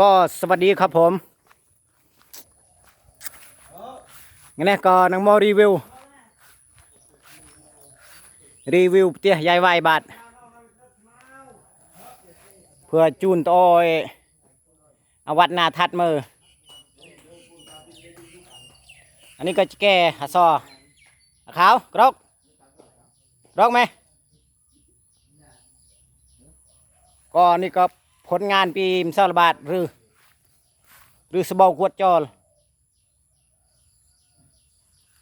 ก็สวัสดีครับผมงั้นนะก็นังโมรีวิว รีวิวเตี้ยยายวายบาทเพื่อจูนโตอยอาวัดนาทัดมือ อันนี้ก็จะแก้หาซอขาวกรอกกรอกไหมก็นี่ก็ ผลงานปีมสารบาทหรือ หรือสบากวดจอล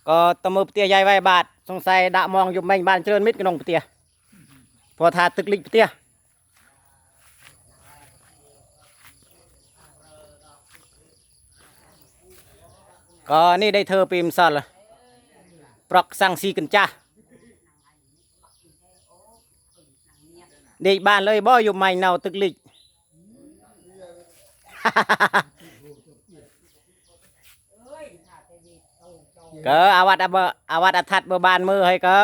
ก็ตะมือเตียใหญ่ไว้บาท สงสัยดะมองอยู่แม่งบ้านเจริญมิตรกนองเตียพอทาตึกลิกเตียก็นี่ได้เธอปีมสารปรอกสั่งซีกันจ้าเด็กบ้านเลยบ่อยู่ไม่เนาตึกลิก កើអាវត្តអាវត្តអថាត់បើបានមើលហើយកើ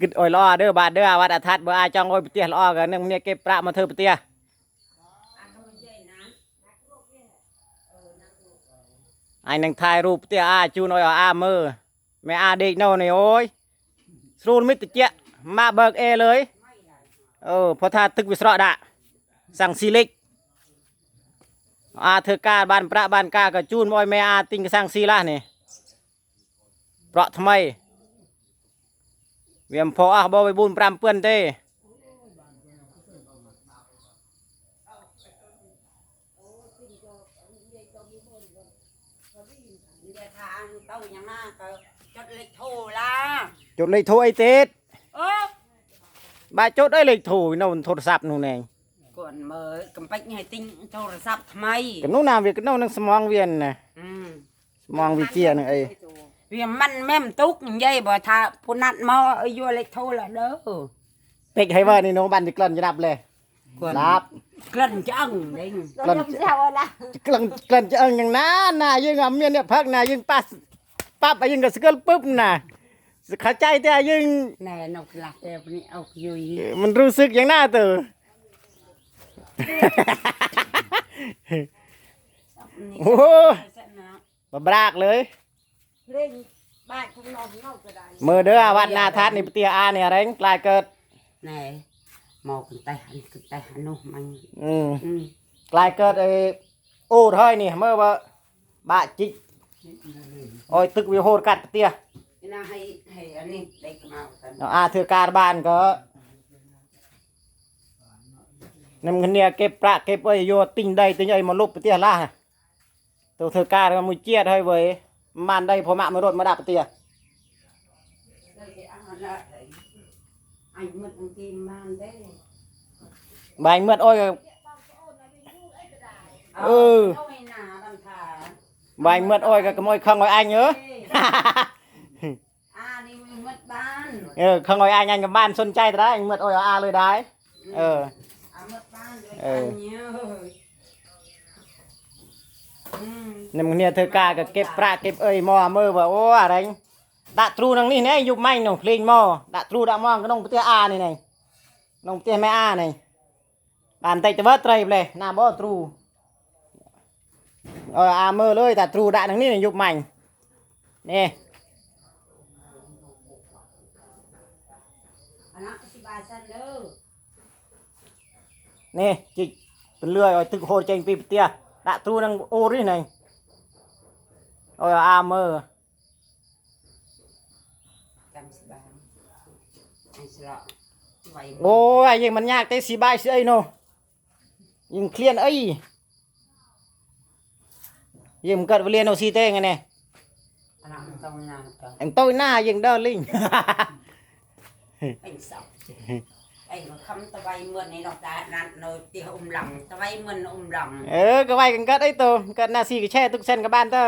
គិតអុយល្អដឺបាទដឺអាវត្តអថាត់បើអាចចង់អុយប្រទេសល្អកើនឹងមានគេប្រាក់មកធ្វើប្រទេសអាយនឹងថែរូបផ្ទះអាជូនអុយអាមើមើអាដេកនោះនេះអូយស្រួលមិត្តតិច มาเบิกเอเลยเออพอทาตึกวิศระดะสั่งซีเล็กอาเธอกาบ้านประบ้านกาก็จูนมอยแม่อาติงกสร้างซีละนี่เพราะทำไมเวียมพออาบอไปบุญปรำเปื้อนเต้จดเลขโทรละจดเลยโทรไอเต็ด បាទចុចអីលេខទូនៅទូរស័ព្ទនោះណែគាត់មើលកំពេចឲ្យទិញទូរស័ព្ទថ្មីកនោះណាវាកនោះនឹងស្មងវាណាស្មងវិជានឹងអីវាមិនមែនទុកនិយាយបើថាពូណាត់មកឲ្យយកលេខទូរដល់ទៅពេកហើយវើនេះនោះបានទីក្លិនច្រាប់លេះគាត់ឡាប់ក្លិនឆ្អឹងនេះក្លិនឆ្អឹងឡាក្លិនក្លិនឆ្អឹងយ៉ាងណាណាយើងអត់មានអ្នកផឹកណាយើងប៉ះប៉ាប់ឲ្យយើងក៏ស្គល់ពឹបណា ด้งกลั่นจะกลั่นกลั่นจะเอิงอย่างนั้นน่ะยิงอะเมียเนี่ยพักน่ะยิงปัสปั๊บไอ้ยิงก็สเกิลปุ๊บน่ะเข้าใจแต่ยิงแน่นกหลักแต่นี่เอาอยู่มันรู้สึกอย่างน่าตื่นโอ้โหบบรากเลยเล่นบ้านของน้องเงาก็ได้มือเด้อวัดนาทัศน์นี่เตียอาเนี่ยอะไรกลายเกิดแน่มองกันแต่หันกันแต่หันนู่นมันอืมอืมกลายเกิดไอ้โอ้เฮ้ยนี่เมื่อว่าบะจิกโอ้ยตึกวิโหดกัดเตีย นี่นะให้ให้อันนี้ได้กมากันเอาอาเถือการบ้านก็นำเงินเนี่ยเก็บประเก็บไว้โยติงได้ติงไอ้มาลุบเตียล่ะตัวเถือการก็มือเจียดให้เว้ยมันได้พอมะมารถมาดับเตียไอ้มันบางทีมันได้ใบเมื่อโอ้ยก็เออเอาไว้หนาบังทาใบเมื่อโอ้ยก็ขโมยข้างไอ้อันเยอะ อ่านี่มันมัดบ้าน เออข้างไอ้อันยังกับบ้านสนใจแต่ได้เมื่อโอ้ยเอาอาเลยได้ เอออ่ามัดบ้านด้วยเอกัอนเยอะอืมนำเงินเนี่ยเธอกาก็เก็บประเก็บเอ้ยหมอมือว่าโอ้อะไรดะตรูนังนี่เนี่ยยุบไม่หนูเพลงหมอดะตรูดะมองก็น้องเตี้ยอานี่ไงน้องเตี้ยแม่อานี่บ้านไตจะเบิดไตรไปเลยหน้าบ่ตรูเอออามือเลยแต่ตรูดะนังนี่ยุบไม่นี่อัน นั้นอธิบายสั้นเด้อนี่จิกเป็นเลื่อยเอาตึกโหดเจงปีเตี้ยดะตรูนังโอ้นี่ไงเอออามือจำสบายไอ้สละไว้โอ้ยยิงมันยากแต่สีบายเสียไอ้โนยิงเคลียนเอ้ยยิงมันเกิดไปเรียนเอาซีเต้ไงเนี่ยอันนั้นมันต้องนานก่อนอังโต้ยหน้ายิง เด้อลิงเป็นเสาไอ้มาคำตะไบเมื่อนี่เนาะตานัดเนาะเตียอุ้มหลังตะไบเมื่อนอุ้มหลังเออก็ไว้กันเกิดไอ้ตัวเกิดหน้าซีก็แช่ตุกเส้นกับบ้านเตอ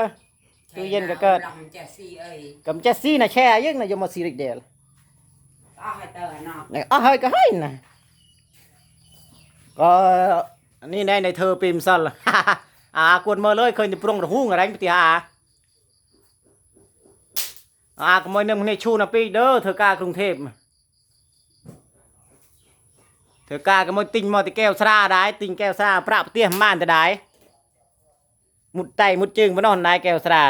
ตู้เย็นก็เกิดหลังจะซีเอ้ยกับเจสซี่น่ะแช่ยิงน่ะอยมมาซีริกเดลเอาให้เตอเนาะเนี่ยอ๋อเฮ้ยก็ให้น่ะก็อันนี้ในในเธอปิมซัลอ่ากวนมาเลยเคยจะปรุงระหูงอะไรไปตีอาอ่าก็มวยนึงในชูนะปีเด้อเธอกากรุงเทพ เธอกาก็มาติงมาติแก้วสาได้ติงแก้วสาปราบเตี้ยม่านจะได้มุดไตมุดจึงมานอนได้แก้วสา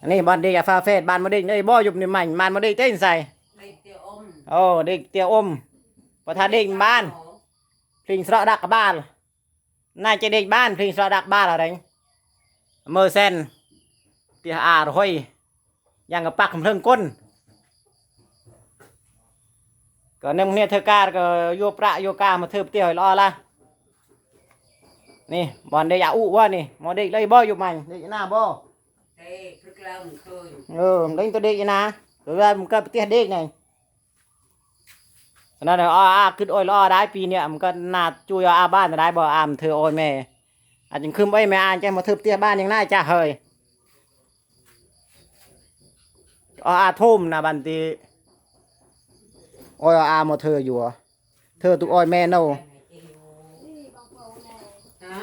อันนี้บอลเด็กฟาเฟสบานมาเด็กเอ้บ่อยุบนี่มันมันมาเด็กเต้นใส่โอ้เด็กเตียวอมประธานเด็กบ้านพลิงสระดักกับบ้านน่าจะเด็กบ้านพลิงสระดักบ้านอะไรเมอร์เซนเตียอาร์ห้อยยังกับปักคำเทิงก้น ก็นึงเนี่ยเธอกาก็โยประ โยกามาเทิบเตี้ยวให้รอละนี่บอลได้ยาอุว่านี่หมอเด็กเลยบ่อยู่ใหม่เด็กหน้าบ่เต้พรึกเริ่มเคยเออเด็กตัวเด็กนะตัวว่ามันก็เตี้ยเด็กไงฉะนั้นเดี๋ยวอ้ออาขึ้นโอ้ยรอได้ปีเนี่ยมันก็น่าจุยอาบ้านได้บ่อามเธอโอ้ยแม่อาจจะขึ้นไปแม่อานจะมาเทิบเตี้ยบ้านยังน่าจะเฮยอ้ออาทุ่มนะบันตี อ้ยอามาเธออยู่อะเธอตุกอ้อยแม่โนฮะนี่นะ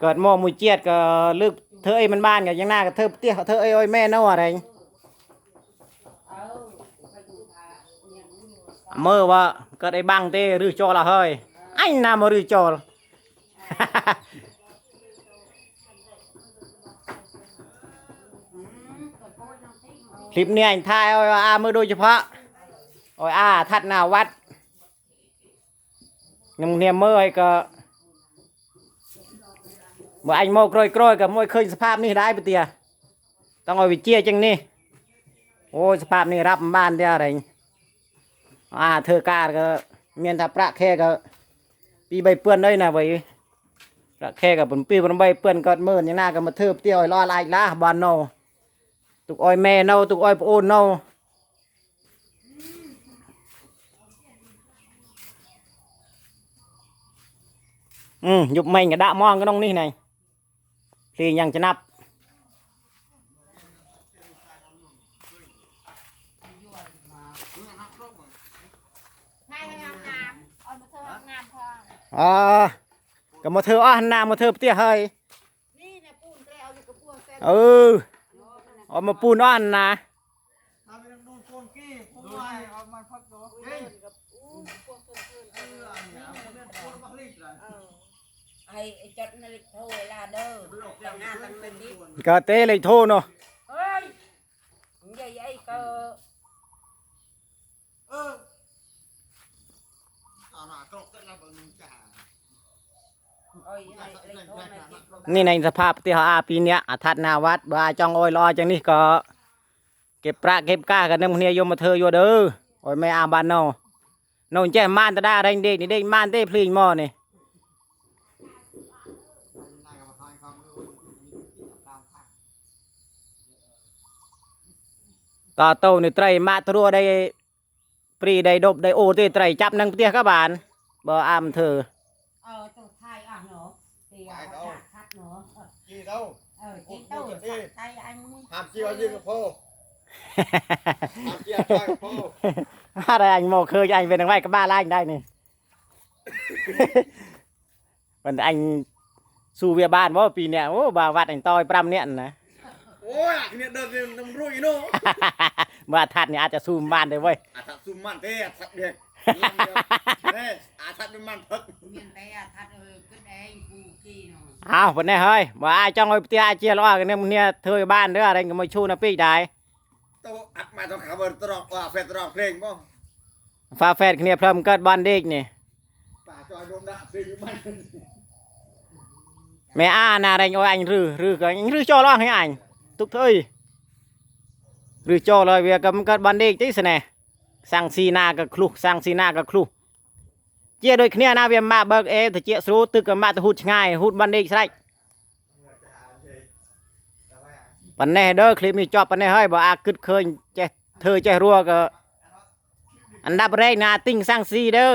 เกิดหม้อมุยเจียดก็ลึกเธอเอ้มันบ้านกันยังหน้าก็เธอเตี้ยเธอเอ้ยโอ้ยแม่เน่าอะไรเมื่อว่าเกิดไอ้บังเต้รือโจละเฮ้ยไอ้นามารือโจล อืมก็โปรยน้ำพริกเอา คลิปเนี้ยถ่ายเอาอามือโดยเฉพาะโอ้ยอาทัดนาวัดนำเนี่ยเมื่อไอ้ก็เมื่อไอ้โมกรอยกรอยกับมวยเคยสภาพนี่ได้ปะเตียต้องเอาไปเจียจังนี่โอ้ยสภาพนี่รับบ้านได้อะไรอ่าเธอกาก็เมียนถ้าประแค่ก็ปีใบเปื้อนเลยนะไว้ประแค่กับผมปีบนใบเปื้อนก็เมื่อนยังหน้าก็มาเทิบเตี้ยวไอ้รอลายละบานโน ตุกอ้อยแม่เน่าตุกอ้อยโอนเน่าอืมยุบไม่กับดะมองก็ต้องนี่ไงเพลงยังจะนับนายงามงามาเธออ่าก็มาเธออ้อนน้ามาเธอเตี้ยเฮ้ยเออ เส้น เออเอามาปูนอ้อนนะ ทำเป็นดูโซนกี้ผมว่าเอามันพักตัวเฮ้ย กับอู้พวกเส้นเส้น เออเนี่ยผมเนี่ยโคตรบักลิกเลย เออ ไอ้ไอ้จัดนาฬิกาโทรเวลาเด้อแต่งงานตั้งเป็นนิด ก็เต้เลยโทษเนาะ เฮ้ย นี่ในสภาพเตี้ยอาปีเนี้ยอาทัดนาวัดบาจ้องอ้อยรอจังนี่ก็ เก็บประเก็บก้ากันน้ำเนียโยมมาเธอโยเด้อโอ้ยไม่อาบานเนาะนนแจ้ม่านตะด้าแรงเด็กนี่เด็กม่านเต้พลิงหม้อนี่ยกรรมการเขาไม่รู้ตามพักต่อโตนี่ไตรมาตรัวได้ปรีได้ดบได้โอเต้ไตรจับนังเตี้ยกบานบ่อามเธออตัวไทยอะเนาะเตียวคัด เนาะกี่เท่าเออจิ้งตู้ไทยอันนี้หามเจียวยิงกับพ่อหามเจียวจ้างพ่อ อะไรอันโมเคยอันเป็นอังไว้กับบ้านล่างได้นี่มันอันสู้เวียบ้านว่าปีเนี้ยโอ้บาวัดอันต้อยปรำเนี่ยนะโอ้ยเนี่ยเดินน้ำรุ่ยเนาะว่าทัดเนี่ยอาจจะสู้บ้านได้เว้ยอาทัดซุ่มมันเต้ทัดเด็กเนี่ยอาทัดเป็นมันพักเมียนไปอะทัดเออขึ้นเองกูกี้เนาะ อ้าววันนี้เฮ้ยว่าไอ้จ้องไอ้เตี้ยไอ้เจียล้อกันเนี่ยมึงเนี่ยเธอบ้านเด้ออะไรก็มาชูนะปีกได้โตอัดมาต้องขับรถตรอกว่าเฟตรอกเพลงป่ะฟ้าแฟดเนี่ยเพิ่มเกิดบ้านเด็กนี่ป่าจอยรวมดะซื้อมันแม่อานาอะไรเอาอันรือ รือก็อันรือโจร้องให้อันทุกเทยรือโจเลยเวียก็มันเกิดบ้านเด็กที่สนะสั่งซีนากับคลุสั่งซีนากับคลุ ជាដូចគ្នាណាវាម៉ាក់បើកអេត្រជាស្រួលទឹកក៏ម៉ាក់ទៅហូតឆ្ងាយហូតបាននេះស្រេចប៉ណ្ណេះដឺឃ្លីបនេះចប់ប៉ណ្ណេះហើយបើអាគិតឃើញចេះធ្វើចេះរួក៏អណ្ដាប់រែកណាទិញសាំងស៊ីដឺ